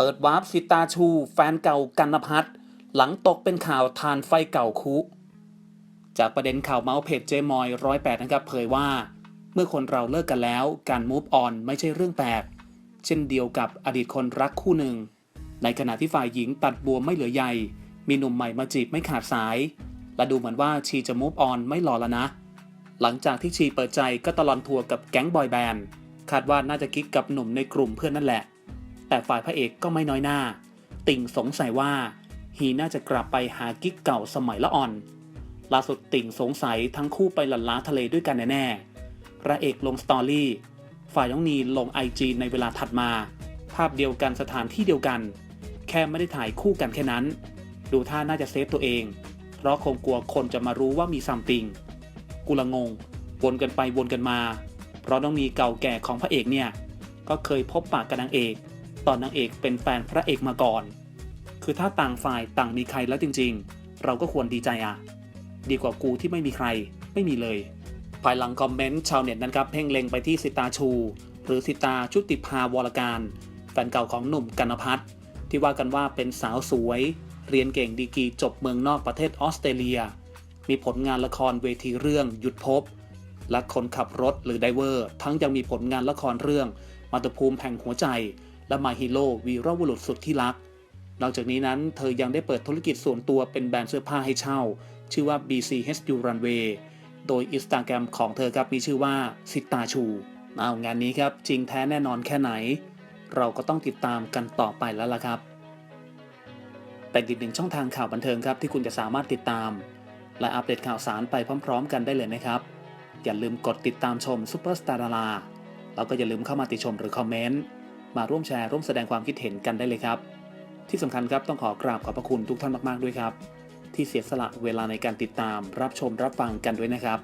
ปิดวาร์ปสิตาชู แฟนเก่ากันนพัฒน์หลังตกเป็นข่าวทานไฟเก่าคุ จากประเด็นข่าวเมาส์เพจเจมอยร้อยแปดนะครับเผยว่า เมื่อคนเราเลิกกันแล้ว การ move on ไม่ใช่เรื่องแปลก เช่นเดียวกับอดีตคนรักคู่หนึ่ง ในขณะที่ฝ่ายหญิงตัดบัวไม่เหลือใยมีหนุ่มใหม่มาจีบไม่ขาดสาย และดูเหมือนว่าชีจะ move on ไม่รอแล้วนะ หลังจากที่ชีเปิดใจก็ตลอนทัวร์กับแก๊งบอยแบนด์คาดว่าน่าจะกิ๊กกับหนุ่มในกลุ่มเพื่อนนั่นแหละ แต่ฝ่ายพระเอกก็ไม่น้อยหน้า ติ่งสงสัยว่าฮีน่าจะกลับไปหากิ๊กเก่าสมัยละอ่อน ล่าสุดติ่งสงสัยทั้งคู่ไปหลั่นล้าทะเลด้วยกันแน่ๆพระเอกลงสตอรี่ ฝ่ายน้องนีลงไอจีในเวลาถัดมา ภาพเดียวกันสถานที่เดียวกัน แค่ไม่ได้ถ่ายคู่กันแค่นั้น ดูท่าน่าจะเซฟตัวเอง เพราะคงกลัวคนจะมารู้ว่ามีซัมติงกูลงง วนกันไปวนกันมา เพราะน้องนีเก่าแก่ของพระเอกเนี่ย ก็เคยพบปากกับนางเอก ตอนนางเอกเป็นแฟนพระเอกมาก่อน คือถ้าต่างฝ่ายต่างมีใครแล้วจริง ๆ เราก็ควรดีใจอะดีกว่ากูที่ไม่มีใคร ไม่มีเลย ภายหลังคอมเมนต์ชาวเน็ตนั้นครับเพ่งเล็งไปที่สิตาชู หรือสิตาชุติภาวรการ แฟนเก่าของหนุ่มกันพัฒน์ที่ว่ากันว่าเป็นสาวสวย เรียนเก่งดีกรีจบเมืองนอกประเทศออสเตรเลีย มีผลงานละครเวทีเรื่องหยุดพบ และคนขับรถหรือไดเวอร์ ทั้งยังมีผลงานละครเรื่องมาตุภูมิแห่งหัวใจ และมาฮีโร่วีรบุรุษสุดที่รัก นอกจากนี้นั้นเธอยังได้เปิดธุรกิจส่วนตัวเป็นแบรนด์เสื้อผ้าให้เช่า ชื่อว่า BCHU Runway โดย Instagram ของเธอครับมีชื่อว่าสิตาชูเอางานนี้ครับจริงแท้แน่นอนแค่ไหน เราก็ต้องติดตามกันต่อไปแล้วล่ะครับ เป็นอีกหนึ่งช่องทางข่าวบันเทิงครับที่คุณจะสามารถติดตาม และอัปเดตข่าวสารไปพร้อม ๆ กันได้เลยนะครับ อย่าลืมกดติดตามชมซุปเปอร์สตาร์ดาราแล้วก็อย่าลืมเข้ามาติชมหรือคอมเมนต์ มาร่วมแชร์ร่วมแสดงความคิดเห็นกันได้เลยครับ ที่สำคัญครับต้องขอกราบขอบพระคุณทุกท่านมาก ๆ ด้วยครับ ที่เสียสละเวลาในการติดตามรับชมรับฟังกันด้วยนะครับ